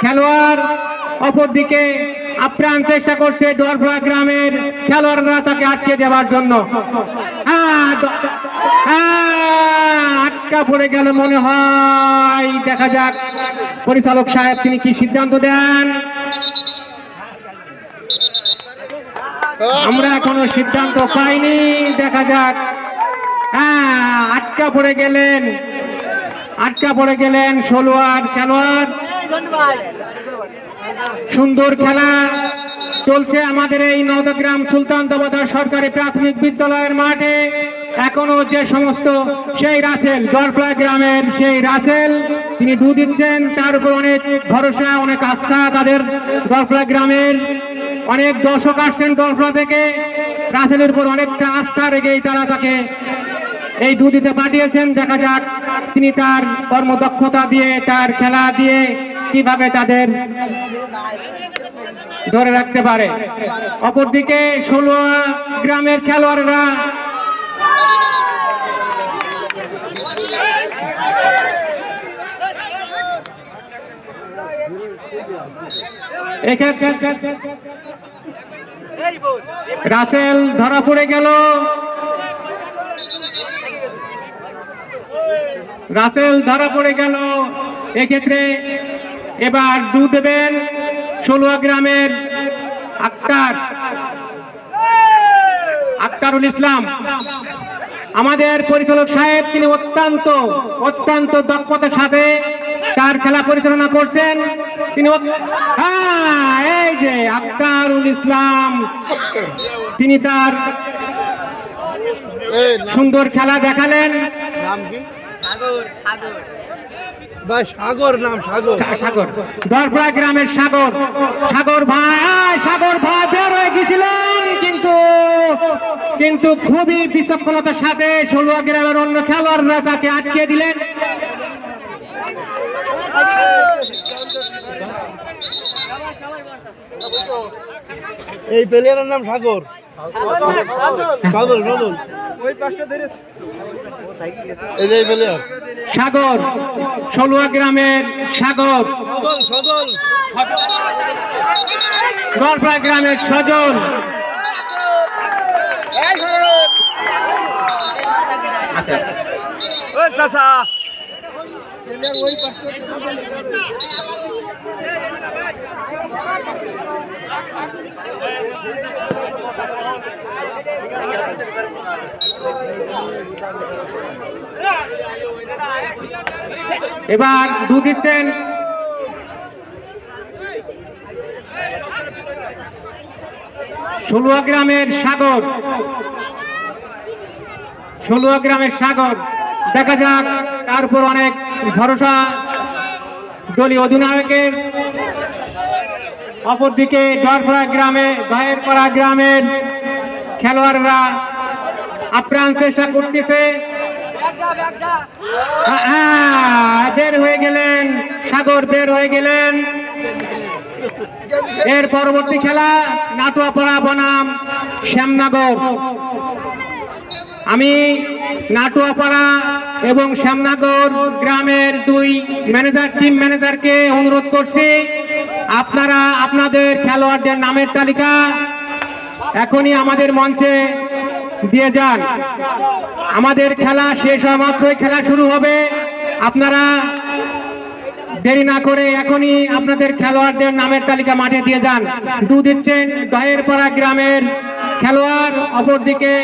খেলোয়াড় অপরদিকে আপ্রাণ চেষ্টা করছে ডরফা গ্রামের খেলোয়াড়রা তাকে আটকে দেওয়ার জন্য। হ্যাঁ, হ্যাঁ, আটকা পড়ে গেল মনে হয়। দেখা যাক পরিচালক সাহেব তিনি কি সিদ্ধান্ত দেন। আমরা এখনও সিদ্ধান্ত পাইনি। দেখা যাক। হ্যাঁ আটকা পড়ে গেলেন আটকা পড়ে গেলেন ষোলোয়ার খেলোয়াড়। সুন্দর খেলা চলছে আমাদের এই নওদগ্রাম সুলতান দবাদার সরকারি প্রাথমিক বিদ্যালয়ের মাঠে। এখনও যে সমস্ত সেই রাসেল দরফলা গ্রামের সেই রাসেল, তিনি দু দিচ্ছেন, তার উপর অনেক ভরসা, অনেক আস্থা তাদের দরফলা গ্রামের। অনেক দর্শক আসছেন দরফলা থেকে। রাসেলের উপর অনেকটা আস্থা রেখেই তারা তাকে এই দুদিতে পাঠিয়েছেন। দেখা যাক তিনি তার কর্মদক্ষতা দিয়ে তার খেলা দিয়ে কীভাবে তাদের ধরে রাখতে পারে? অপরদিকে ষোলোয়া গ্রামের খেলোয়াড়রা রাসেল ধরা পড়ে গেল। রাসেল ধরা পড়ে গেল। এক্ষেত্রে এবার দু দেবেন ষোলোয়া গ্রামের আক্তার। আক্তারুল ইসলাম। আমাদের পরিচালক সাহেব তিনি অত্যন্ত অত্যন্ত দক্ষতার সাথে তার খেলা পরিচালনা করছেন। তিনি হ্যাঁ এই যে আক্তারুল ইসলাম। তিনি তার সুন্দর খেলা দেখালেন। ভাই সাগর নাম সাগর। সাগর। দরপড়া গ্রামের সাগর। সাগর ভাই সাগর ভাই বের হয়ে গেছিলেন কিন্তু কিন্তু খুবই বিচক্ষণতার সাথে ষোলোয়া গ্রামের অন্য খেলোয়াড়রা তাকে আটকে দিলেন। এই প্লেয়ারের নাম সাগর। সাগর সাগর এই যে এই সাগর ষোলোয়া গ্রামের সাগর। দরপড়া গ্রামের সজন আচ্ছা এবার দু দিচ্ছেন। ষোলোয়া গ্রামের সাগর। ষোলোয়া গ্রামের সাগর। দেখা যাক তার উপর অনেক ভরসা। দলীয় অধিনায়কের অপরদিকে ডরপাড়া গ্রামে দয়েরপাড়া গ্রামের খেলোয়াড়রা আপ্রাণ চেষ্টা করতেছে। হ্যাঁ, বের হয়ে গেলেন সাগর বের হয়ে গেলেন। এর পরবর্তী খেলা নাটুয়াপাড়া বনাম শ্যামনগর। আমি নাটুয়াপাড়া এবং শ্যামনগর গ্রামের দুই ম্যানেজার টিম ম্যানেজারকে অনুরোধ করছি আপনারা আপনাদের খেলোয়াড়দের নামের তালিকা এখনই আমাদের মঞ্চে দিয়ে যান। আমাদের খেলা শেষ হওয়া মাত্রই খেলা শুরু হবে। আপনারা দেরি না করে এখনই আপনাদের খেলোয়াড়দের নামের তালিকা মাঠে দিয়ে যান। দু দিচ্ছেন দহেরপাড়া গ্রামের খেলোয়াড়, অপরদিকে